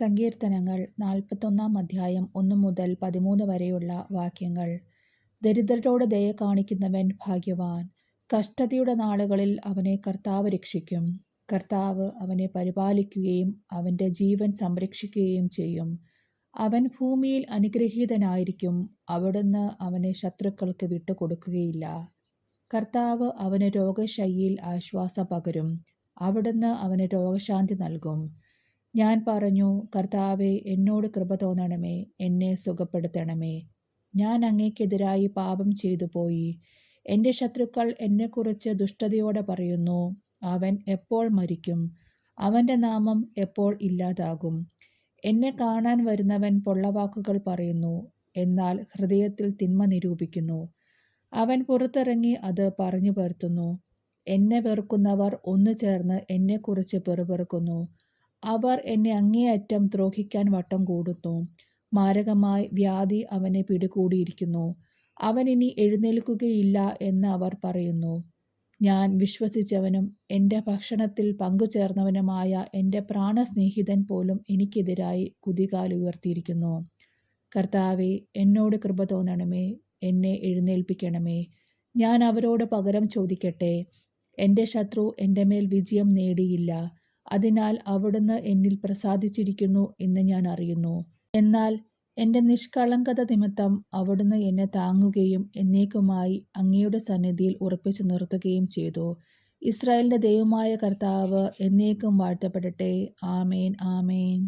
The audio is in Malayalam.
സങ്കീർത്തനങ്ങൾ നാൽപ്പത്തൊന്നാം അധ്യായം ഒന്ന് മുതൽ പതിമൂന്ന് വരെയുള്ള വാക്യങ്ങൾ. ദരിദ്രരോട് ദയ കാണിക്കുന്നവൻ ഭാഗ്യവാൻ. കഷ്ടതയുടെ നാളുകളിൽ അവനെ കർത്താവ് രക്ഷിക്കും. കർത്താവ് അവനെ പരിപാലിക്കുകയും അവന്റെ ജീവൻ സംരക്ഷിക്കുകയും ചെയ്യും. അവൻ ഭൂമിയിൽ അനുഗ്രഹീതനായിരിക്കും. അവിടുന്ന് അവനെ ശത്രുക്കൾക്ക് വിട്ടുകൊടുക്കുകയില്ല. കർത്താവ് അവന് രോഗശയ്യയിൽ ആശ്വാസം പകരും. അവിടുന്ന് അവന് രോഗശാന്തി നൽകും. ഞാൻ പറഞ്ഞു കർത്താവെ എന്നോട് കൃപ തോന്നണമേ എന്നെ സുഖപ്പെടുത്തണമേ. ഞാൻ അങ്ങേക്കെതിരായി പാപം ചെയ്തു പോയി എന്റെ ശത്രുക്കൾ എന്നെക്കുറിച്ച് ദുഷ്ടതയോടെ പറയുന്നു. അവൻ എപ്പോൾ മരിക്കും? അവന്റെ നാമം എപ്പോൾ ഇല്ലാതാകും? എന്നെ കാണാൻ വരുന്നവൻ പൊള്ളവാക്കുകൾ പറയുന്നു എന്നാൽ ഹൃദയത്തിൽ തിന്മ നിരൂപിക്കുന്നു. അവൻ പുറത്തിറങ്ങി അത് പറഞ്ഞു പരത്തുന്നു. എന്നെ വെറുക്കുന്നവർ ഒന്നു ചേർന്ന് എന്നെക്കുറിച്ച് പെറുപെറുക്കുന്നു. അവർ എന്നെ അങ്ങേയറ്റം ദ്രോഹിക്കാൻ വട്ടം കൂടുന്നു. മാരകമായി വ്യാധി അവനെ പിടികൂടിയിരിക്കുന്നു. അവൻ ഇനി എഴുന്നേൽക്കുകയില്ല എന്ന് അവർ പറയുന്നു. ഞാൻ വിശ്വസിച്ചവനും എന്റെ ഭക്ഷണത്തിൽ പങ്കുചേർന്നവനുമായ എന്റെ പ്രാണസ്നേഹിതൻ പോലും എനിക്കെതിരായി കുതികാലുയർത്തിയിരിക്കുന്നു കർത്താവെ എന്നോട് കൃപ തോന്നണമേ എന്നെ എഴുന്നേൽപ്പിക്കണമേ. ഞാൻ അവരോട് പകരം ചോദിക്കട്ടെ. എന്റെ ശത്രു എന്റെ മേൽ വിജയം നേടിയില്ല. അതിനാൽ അവിടുന്ന് എന്നിൽ പ്രസാദിച്ചിരിക്കുന്നു എന്ന് ഞാൻ അറിയുന്നു. എന്നാൽ എന്റെ നിഷ്കളങ്കത നിമിത്തം അവിടുന്ന് എന്നെ താങ്ങുകയും എന്നേക്കുമായി അങ്ങയുടെ സന്നിധിയിൽ ഉറപ്പിച്ചു നിർത്തുകയും ചെയ്തു. ഇസ്രായേലിന്റെ ദൈവമായ കർത്താവ് എന്നേക്കും വാഴ്ത്തപ്പെടട്ടെ. ആമേൻ ആമേൻ.